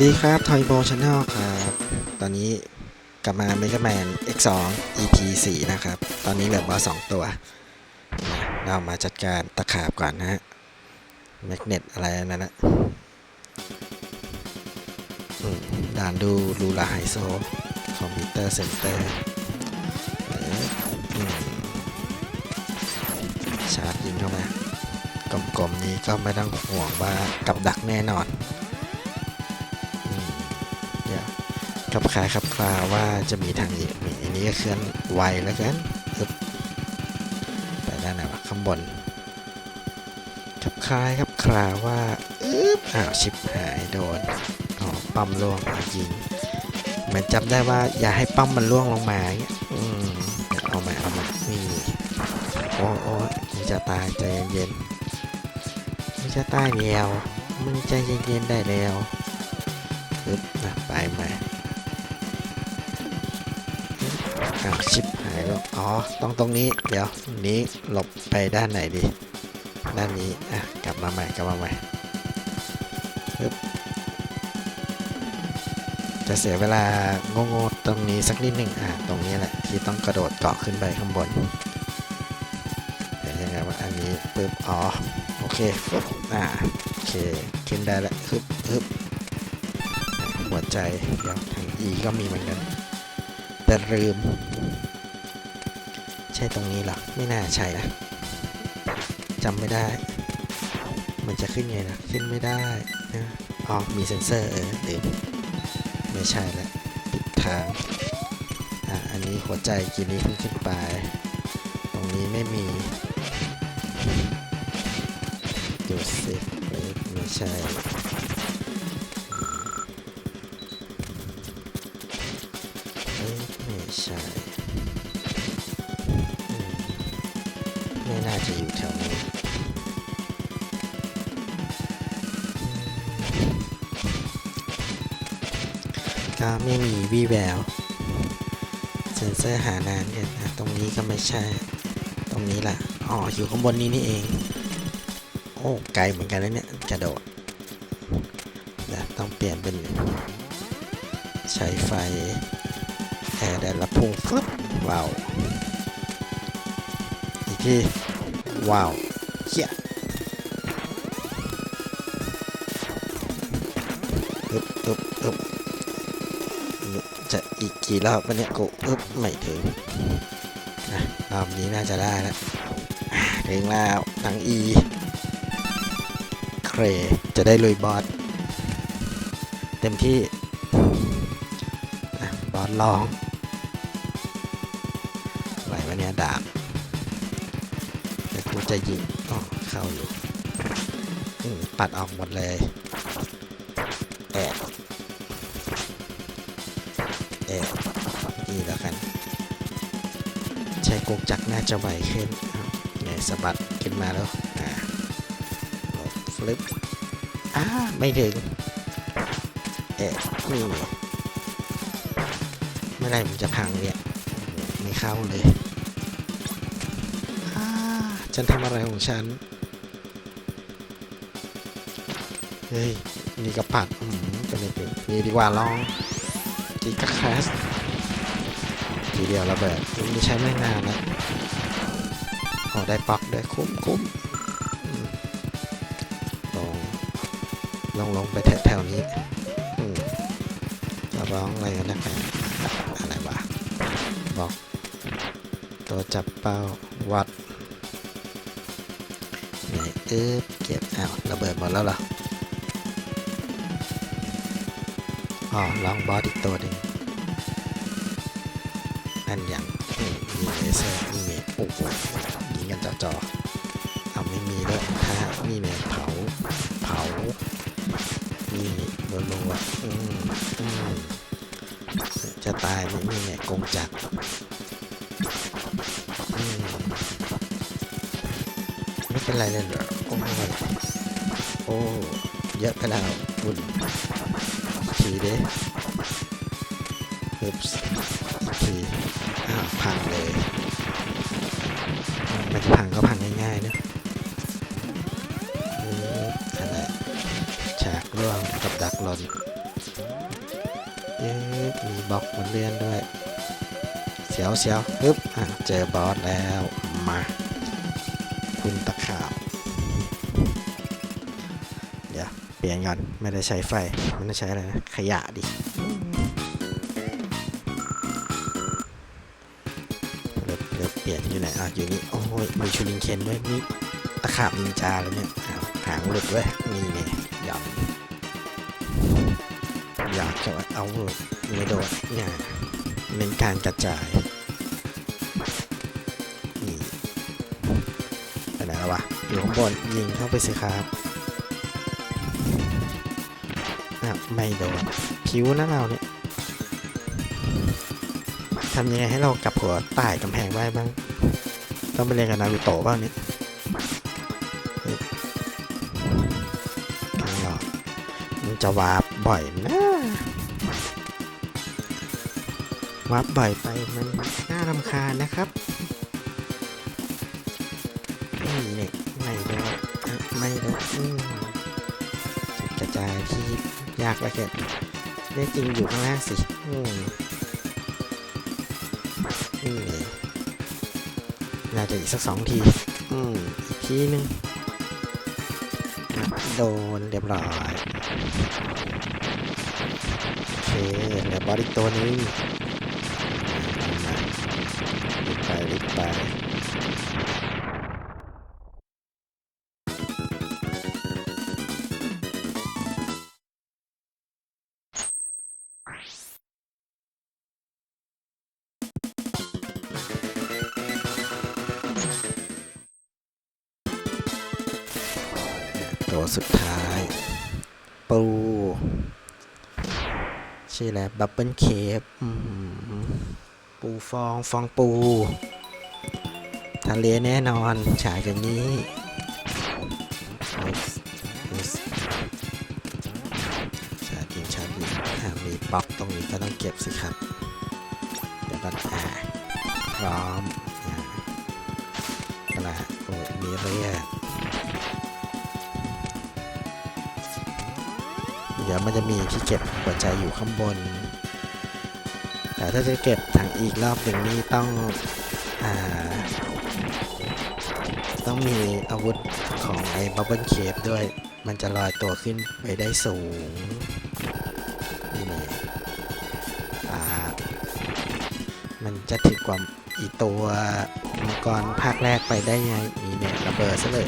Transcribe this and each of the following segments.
ดีครับทอยโบชาแนลครับ ตอนนี้กลับมา Mega Man X2 EP 4 นะครับ ตอนนี้เหลือบอสองตัว เรามาจัดการตะขาบก่อนนะฮะแมกเนตอะไรนั่นนะด่านดูลูลาไฮโซ คอมพิวเตอร์เซ็นเตอร์ชาร์จยิงเข้ามากลมๆนี้ก็ไม่ต้องห่วงว่ากับดักแน่นอน ขับคลายขับคลาว่าจะมีทางอีกมีอันนี้ก็เคลื่อนไวแล้วกันไปด้านไหนวะข้างบนขับคลายขับคลาว่าอึ๊บอ้าวชิบหายโดนอ๋อปั๊มล่วงยิงเหมือนจำได้ว่าอย่าให้ปั๊มมันล่วงลงมาเงี้ยอืมเอามาเอามานี่โอ้โอ้มันจะตายใจเย็นๆมันจะตายแล้วมันใจเย็นๆได้แล้วปึ๊บนะไปม่ อ้าวชิปหายแล้วอ๋อต้องตรงนี้ เดี๋ยวนี้หลบไปด้านไหนดี ด้านนี้อะกลับมาใหม่กลับมาใหม่ปึ๊บจะเสียเวลาโง่ๆตรงนี้สักนิดหนึ่งอะตรงนี้แหละที่ต้องกระโดดเกาะขึ้นไปข้างบนเดี๋ยวยังไงว่าอันนี้ปึ๊บอ๋อโอเคปึ๊บอ่าโอเคขึ้นได้แล้วฮึบฮึบหัวใจเดี๋ยวทาง E ก็มีเหมือนกัน แต่ลืม ใช่ตรงนี้หรอ ไม่น่าใช่นะจำไม่ได้ มันจะขึ้นไงนะ ขึ้นไม่ได้นะอ๋อมีเซ็นเซอร์เออลืมไม่ใช่ล้วผิดทางอะอันนี้หัวใจกินนี้ขึ้นขึ้นไป ตรงนี้ไม่มีดูสิไม่ใช่ ใช่ไม่น่าจะอยู่แถวนี้ก็ไม่มีวี่แววเซนเซอร์หานานเนี่ยนะตรงนี้ก็ไม่ใช่ ตรงนี้ล่ะ อ๋อ อยู่ข้างบนนี้นี่เอง โอ้ ไกลเหมือนกันแล้วเนี่ย กระโดดเดี๋ยวต้องเปลี่ยนเป็นใช้ไฟ อร์แดดละพุ่งฟึบว้าวอีกทีว้าวเฮียอึบอึบอึบจะอีกกี่รอบวันนี้กูอึบไม่ถึงนะรอบนี้น่าจะได้แล้วอ่าถึงแล้วหนังอีเครจะได้ลุยบอสเต็มที่บอสลอง ดาบเดี๋ยวกูจะยิงอ๋อเข้าอยู่ปัดออกหมดเลยแอะแอะนี่แล้วกัน ใช้กงจักรน่าจะไหวขึ้นอ้าวเนี่ยสะบัดขึ้นมาแล้วอ่าลบฟลิปอ้าไม่ถึงแอะนี่เมื่อไหรมันจะพังเนี่ย ไม่เข้าเลย ฉันทำอะไรของฉัน เฮ้ย นี่กระปัดอืมจะไม่เป็นนี่ดีกว่าลองจีกระแคสทีเดียวระเบิดนี่ใช้ไม่นานนะออกได้ปักได้คุ้มคุ้มอืมลงลงลงไปแถวแถวนี้อืมจะร้องอะไรกันนักหนาอะไรวะบอกตัวจับเป้าวัด อ๊บเก็บอ้าวระเบิดหมดแล้วเหรออ๋อลองบอสอีกตัวหนึ่งนั่นอย่างมีเลเซอร์นี่มีโอ้โหยิงกันจ่อๆเอาไม่มีด้วยถ้านี่เนี่ยเผาเผานี่รัวๆอืมอืมจะตายไหมนี่เนี่ยกงจักรอืมไม่เป็นไรเลยเหรอ อ้ยโอ้เยอะไปแล้วคุณทีเด้ฮึบส์อีกทีอ้าวพังเลยมันจะพังก็พังง่ายๆนะอออะไรฉากร่วงกับดักหลอนเอ๊ะมีบล็อกมันเลื่อนด้วยเสียวเสียวปึ๊บอะเจอบอสแล้วมา คุณตะขาบ ปลี่ยนก่อน ไม่ได้ใช้ไฟ มันต้องใช้อะไรนะ ขยะดิเดี๋ยวเดี๋ยวเปลี่ยนอยู่ไหน อะ อยู่นี่ โอ้ยมีชูริงเคนด้วยนี่ตะขาบนินจาแล้วเนี่ยหางหลุดด้วย นี่เนี่ยหย่อนอยากจะเอาไม่โดนเนี่ยเน้นการกระจายนี่ไปไหนแล้ววะอยู่ข้างบนยิงเข้าไปสิครับ ไม่โดนคิ้วนะเราเนี่ยทำยังไงให้เรากลับหัวใต้กำแพงได้บ้าง ต้องไปเรียนกับนารูโตะบ้างเนี่ยเฮ้ยข้างนอกมันจะวาร์ปบ่อยนะวาร์ปบ่อยไปมันน่ารำคาญนะครับนี่เนี่ยไม่โดนอะไม่โดนอืมจุดกระจายที่ ยากล้วเกินได้จริงอยู่ข้างล่างสิอืมนี่เลยน่าจะอีกสักสองที อืมอีกทีหนึงอะโดนเรียบร้อย โอเคเหลือบอสอีกตัวนึงไปไป ตัวสุดท้าย ปู ชื่ออะไรบับเบิลเคฟปูฟองฟองปู ทะเลแน่นอนฉายอย่างนี้ชาดิงชาดิงอ่ามีบล็อกตรงนี้ก็ต้องเก็บสิครับ เดี๋ยวก่อนอ่าพร้อมอ่ากระโอ้มีเรียก เดี๋ยวมันจะมีที่เก็บหัวใจอยู่ข้างบน แต่ถ้าจะเก็บถังอีกรอบหนึ่งนี่ต้องอต้องมีอาวุธของไอ้บับเบิลเคปด้วย มันจะลอยตัวขึ้นไปได้สูง นี่นี่มันจะถึกกว่าอีตัวมังกรภาคแรกไปได้ไงนี่เนี่ยระเบิดซะเลย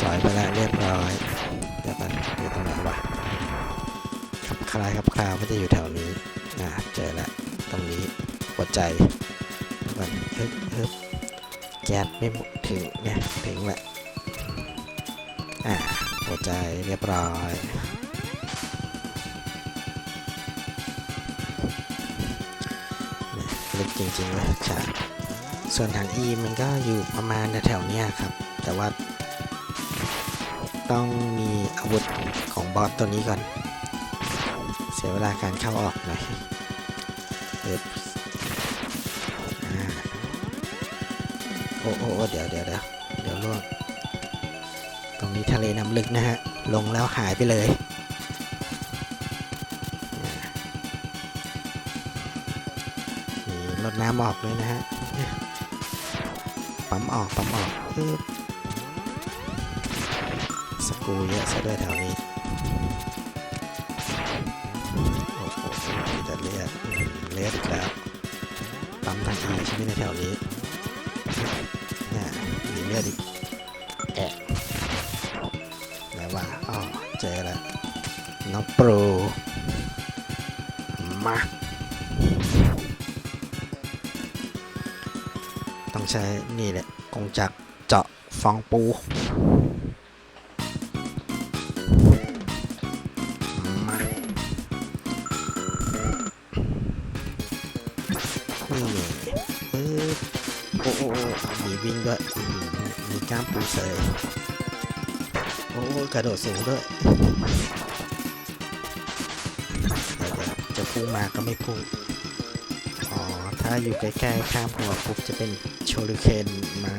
สอยไปแล้วเรียบร้อย คลายขับคลาวมันจะอยู่แถวนี้อ่าเจอแล้วตรงนี้หัวใจมันเฮ้ยเฮ้ยแก๊สไม่ถึงเนี่ยถึงแหละอ่าหัวใจเรียบร้อยเลึกจริงๆเลยฉากส่วนทาง E มันก็อยู่ประมาณแถวเนี้ยครับ แต่ว่าต้องมีอาวุธของบอสตัวนี้ก่อน สียเวลาการเข้าออกหน่อยเอิบอ่าโอ้โอ้เดี๋ยวเดี๋ยวเดี๋ยวเดี๋ยวล่วงตรงนี้ทะเลน้ำลึกนะฮะ ลงแล้วหายไปเลยนี่ลดน้ำออกเลยนะฮะ ปั๊มออก ปั๊มออกสกูเยอะซะด้วยแถวนี้ มีใช่ไหมในแถวนี้น่ะมีเลือดอีกแอะไหนวะอ๋อเจอแล้วน้องโปรมาต้องใช้นี่แหละกงจักรเจาะฟองปู วิ่งด้วยมีกล้ามปูเสยโอ้กระโดดสูงด้วยเดี๋ยจะพุ่งมาก็ไม่พุ่งอ๋อ ถ้าอยู่ใกล้ๆข้ามหัวปุ๊บจะเป็นโชลิเคนมา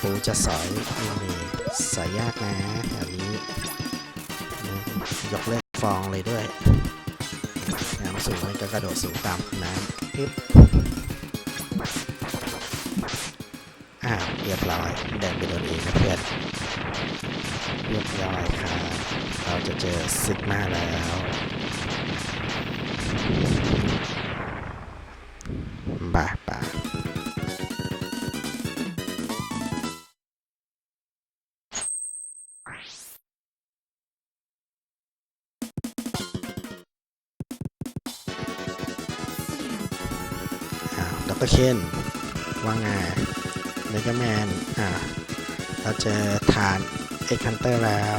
ปูจะสอยนี่สอยยากนะแถวนี้ยกเลิกฟองเลยด้วยน้ำสูงมันก็กระโดดสูงตามน้ำปึ๊บ เรียบร้อยเดินไปโดนเองนะเพื่อนเรียบร้อยครับเราจะเจอซิกมาแล้วบ่าบ่าอ้าวดรเคนว่างไง เมกาแมนอ่าเราเจอฐานเอ็กคันเตอร์แล้ว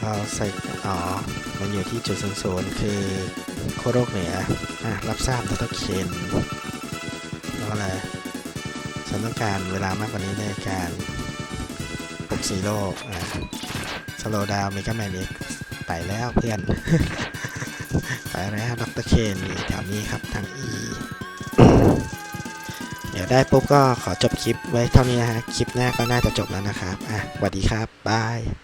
เราใส่อ๋อ มันอยู่ที่จุดศูนย์ศูนย์คือโคโรกเหนืออะรับทราบดรเคนแล้วอะไรฉันต้องการเวลามากกว่านี้ในการปลุกซีโร่อะสโลดาวเมกาแมนเอ็กไปแล้วเพื่อน ไปแล้วดรเคนอยู่แถวนี้ครับทาง E เดี๋ยวได้ปุ๊บก็ขอจบคลิปไว้เท่านี้นะฮะ คลิปหน้าก็น่าจะจบแล้วนะครับ อะสวัสดีครับ บาย